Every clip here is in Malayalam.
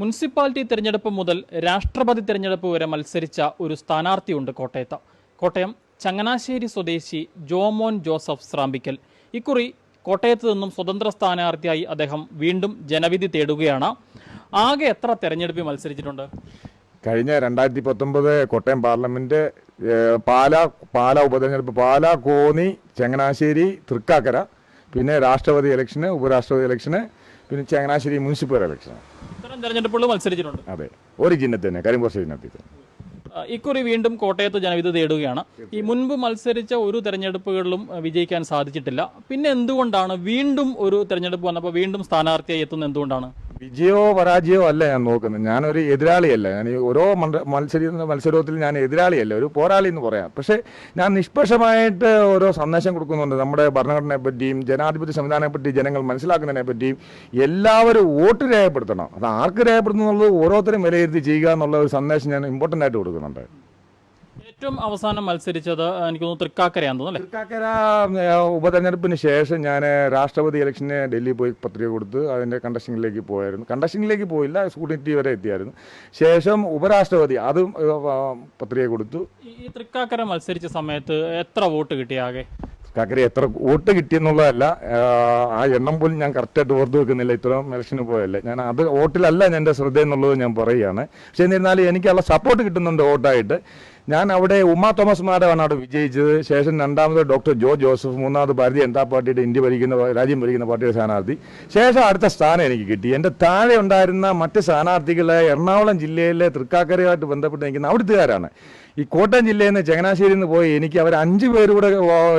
മുനിസിപ്പാലിറ്റി തിരഞ്ഞെടുപ്പ് മുതൽ രാഷ്ട്രപതി തിരഞ്ഞെടുപ്പ് വരെ മത്സരിച്ച ഒരു സ്ഥാനാർത്ഥിയുണ്ട് കോട്ടയത്ത്. കോട്ടയം ചങ്ങനാശ്ശേരി സ്വദേശി ജോമോൻ ജോസഫ് സ്രാമ്പിക്കൽ. ഇക്കുറി കോട്ടയത്ത് നിന്നും സ്വതന്ത്ര സ്ഥാനാർത്ഥിയായി അദ്ദേഹം വീണ്ടും ജനവിധി തേടുകയാണ്. ആകെ എത്ര തെരഞ്ഞെടുപ്പിൽ മത്സരിച്ചിട്ടുണ്ട്? കഴിഞ്ഞ രണ്ടായിരത്തി പത്തൊമ്പത് കോട്ടയം പാർലമെന്റ് പാല പാലാ ഉപതെരഞ്ഞെടുപ്പ് പാലാ കോന്നി ചങ്ങനാശ്ശേരി തൃക്കാക്കര പിന്നെ രാഷ്ട്രപതി ഇലക്ഷന് ഉപരാഷ്ട്രപതി ഇലക്ഷന് പിന്നെ ചങ്ങനാശ്ശേരി മുനിസിപ്പൽ ഇലക്ഷന്. ഇത്തരം തെരഞ്ഞെടുപ്പുകൾ മത്സരിച്ചിട്ടുണ്ട്. അതെ. ഒരു ചിഹ്നത്തിൽ തന്നെ ചിഹ്നത്തിൽ തന്നെ. ഇക്കുറി വീണ്ടും കോട്ടയത്ത് ജനവിധി തേടുകയാണ്. ഈ മുൻപ് മത്സരിച്ച ഒരു തെരഞ്ഞെടുപ്പുകളിലും വിജയിക്കാൻ സാധിച്ചിട്ടില്ല. പിന്നെ എന്തുകൊണ്ടാണ് വീണ്ടും ഒരു തെരഞ്ഞെടുപ്പ് വന്നപ്പോൾ വീണ്ടും സ്ഥാനാർത്ഥിയായി എത്തുന്നത് എന്തുകൊണ്ടാണ്? വിജയമോ പരാജയോ അല്ല ഞാൻ നോക്കുന്നത്. ഞാനൊരു എതിരാളിയല്ല. ഞാൻ ഓരോ മത്സര മത്സരത്തിൽ ഞാൻ എതിരാളിയല്ല. ഒരു പോരാളി എന്ന് പറയാം. പക്ഷേ ഞാൻ നിഷ്പക്ഷമായിട്ട് ഓരോ സന്ദേശം കൊടുക്കുന്നുണ്ട്. നമ്മുടെ ഭരണഘടനയെ പറ്റിയും ജനാധിപത്യ സംവിധാനത്തെ പറ്റി ജനങ്ങൾ മനസ്സിലാക്കുന്നതിനെ പറ്റിയും എല്ലാവരും വോട്ട് രേഖപ്പെടുത്തണം. അത് ആർക്ക് രേഖപ്പെടുത്തുന്നുള്ളത് ഓരോരുത്തരും വിലയിരുത്തി ചെയ്യുക എന്നുള്ള ഒരു സന്ദേശം ഞാൻ ഇമ്പോർട്ടന്റ് ആയിട്ട് കൊടുക്കുന്നുണ്ട്. ഏറ്റവും അവസാനം മത്സരിച്ചത് എനിക്ക് തോന്നുന്നു തൃക്കാക്കരയാന്ന് തോന്നുന്നു തൃക്കാക്കര ഉപതെരഞ്ഞെടുപ്പിന് ശേഷം ഞാൻ രാഷ്ട്രപതി ഇലക്ഷന് ഡൽഹി പോയി പത്രിക കൊടുത്ത് അതിന്റെ കണ്ടസ്റ്റിങ്ങിലേക്ക് പോയായിരുന്നു. കണ്ടസ്റ്റിങ്ങിലേക്ക് പോയില്ല സ്കൂട്ടിനിറ്റി വരെ എത്തിയായിരുന്നു. ശേഷം ഉപരാഷ്ട്രപതി അതും പത്രിക കൊടുത്തു. ഈ തൃക്കാക്കര മത്സരിച്ച സമയത്ത് എത്ര വോട്ട് കിട്ടിയാകെ തൃക്കാക്കര എത്ര വോട്ട് കിട്ടിയെന്നുള്ളതല്ല ആ എണ്ണം പോലും ഞാൻ കറക്റ്റായിട്ട് ഓർത്ത് വെക്കുന്നില്ല. ഇത്രയും ഇലക്ഷന് പോയല്ലേ. ഞാൻ അത് വോട്ടിലല്ല എന്റെ ശ്രദ്ധ എന്നുള്ളത് ഞാൻ പറയുകയാണ്. പക്ഷേ എന്നിരുന്നാലും എനിക്കുള്ള സപ്പോർട്ട് കിട്ടുന്നുണ്ട് വോട്ടായിട്ട്. ഞാൻ അവിടെ ഉമാ തോമസ് മാഡമാണ് അവിടെ വിജയിച്ചത്. ശേഷം രണ്ടാമത് ഡോക്ടർ ജോ ജോസഫ് മൂന്നാമത് ഭാരതീയ ജനതാ പാർട്ടിയുടെ ഇന്ത്യ ഭരിക്കുന്ന രാജ്യം ഭരിക്കുന്ന പാർട്ടിയുടെ സ്ഥാനാർത്ഥി. ശേഷം അടുത്ത സ്ഥാനം എനിക്ക് കിട്ടി. എന്റെ താഴെ ഉണ്ടായിരുന്ന മറ്റ് സ്ഥാനാർത്ഥികളെ എറണാകുളം ജില്ലയിലെ തൃക്കാക്കരയുമായിട്ട് ബന്ധപ്പെട്ട് നിൽക്കുന്ന അവിടുത്തുകാരാണ്. ഈ കോട്ടയം ജില്ലയിൽ നിന്ന് ചങ്ങനാശ്ശേരിയിൽ നിന്ന് പോയി എനിക്ക് അവർ അഞ്ച് പേരൂടെ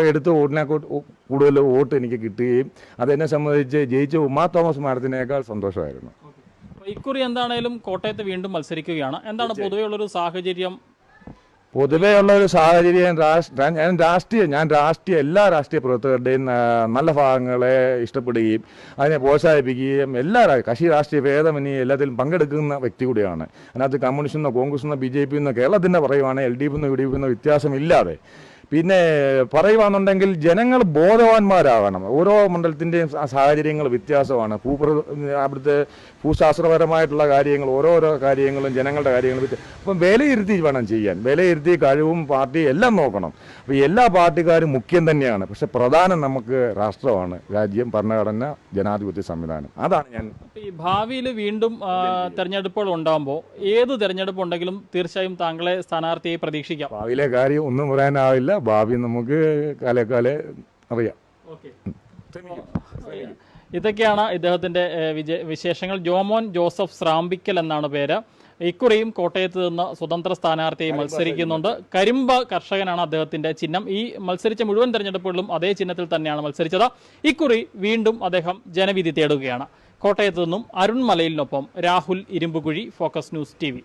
എടുത്ത് വോട്ടിനെ കൂടുതൽ വോട്ട് എനിക്ക് കിട്ടുകയും അതെന്നെ സംബന്ധിച്ച് ജയിച്ച ഉമാ തോമസ് മാഡത്തിനേക്കാൾ സന്തോഷമായിരുന്നു. ഇക്കുറി എന്താണേലും കോട്ടയത്ത് വീണ്ടും മത്സരിക്കുകയാണ്. എന്താണ് പൊതുവെയുള്ളൊരു സാഹചര്യം പൊതുവേ ഉള്ള ഒരു സാഹചര്യം ഞാൻ രാഷ്ട്രീയ ഞാൻ രാഷ്ട്രീയ എല്ലാ രാഷ്ട്രീയ പ്രവർത്തകരുടെയും നല്ല ഭാഗങ്ങളെ ഇഷ്ടപ്പെടുകയും അതിനെ പ്രോത്സാഹിപ്പിക്കുകയും എല്ലാ കശി രാഷ്ട്രീയ ഭേദമന്യേ എല്ലാത്തിലും പങ്കെടുക്കുന്ന വ്യക്തി കൂടിയാണ്. അതിനകത്ത് കമ്മ്യൂണിസ്റ്റ് എന്നോ കോൺഗ്രസ് എന്നോ ബി ജെ പി എന്നോ കേരളത്തിന്റെ പറയുവാണെങ്കിൽ എൽ ഡി എഫ് എന്നോ യു ഡി എഫ് എന്നോ വ്യത്യാസമില്ലാതെ പിന്നെ പറയുവാന്നുണ്ടെങ്കിൽ ജനങ്ങൾ ബോധവാന്മാരാകണം. ഓരോ മണ്ഡലത്തിന്റെയും സാഹചര്യങ്ങൾ വ്യത്യാസമാണ്. ഭൂപ്ര അവിടുത്തെ ഭൂശാസ്ത്രപരമായിട്ടുള്ള കാര്യങ്ങൾ ഓരോരോ കാര്യങ്ങളും ജനങ്ങളുടെ കാര്യങ്ങൾ അപ്പം വിലയിരുത്തി വേണം ചെയ്യാൻ. വിലയിരുത്തി കഴിവും പാർട്ടി എല്ലാം നോക്കണം. അപ്പോൾ എല്ലാ പാർട്ടിക്കാരും മുഖ്യം തന്നെയാണ്. പക്ഷെ പ്രധാനം നമുക്ക് രാഷ്ട്രമാണ്. രാജ്യം ഭരണഘടന ജനാധിപത്യ സംവിധാനം. അതാണ് ഞാൻ ഈ ഭാവിയിൽ വീണ്ടും തെരഞ്ഞെടുപ്പുകൾ ഉണ്ടാകുമ്പോൾ ഏത് തെരഞ്ഞെടുപ്പ് ഉണ്ടെങ്കിലും തീർച്ചയായും താങ്കളെ സ്ഥാനാർത്ഥിയെ പ്രതീക്ഷിക്കാം. ഭാവിയിലെ കാര്യം ഒന്നും പറയാനാവില്ല. ഭാവി നമുക്ക് കാലേ കാലേ അറിയാം. ഇതൊക്കെയാണ് ഇദ്ദേഹത്തിന്റെ വിജയ വിശേഷങ്ങൾ. ജോമോൻ ജോസഫ് സ്രാമ്പിക്കൽ എന്നാണ് പേര്. ഇക്കുറിയും കോട്ടയത്ത് നിന്ന് സ്വതന്ത്ര സ്ഥാനാർത്ഥിയെ മത്സരിക്കുന്നുണ്ട്. കരിമ്പ. കർഷകനാണ് അദ്ദേഹത്തിന്റെ ചിഹ്നം. ഈ മത്സരിച്ച മുഴുവൻ തെരഞ്ഞെടുപ്പുകളിലും അതേ ചിഹ്നത്തിൽ തന്നെയാണ് മത്സരിച്ചത്. ഇക്കുറി വീണ്ടും അദ്ദേഹം ജനവിധി തേടുകയാണ്. കോട്ടയത്ത് നിന്നും Arun മലയിലിനൊപ്പം Rahul Irumpukuzhi focus news T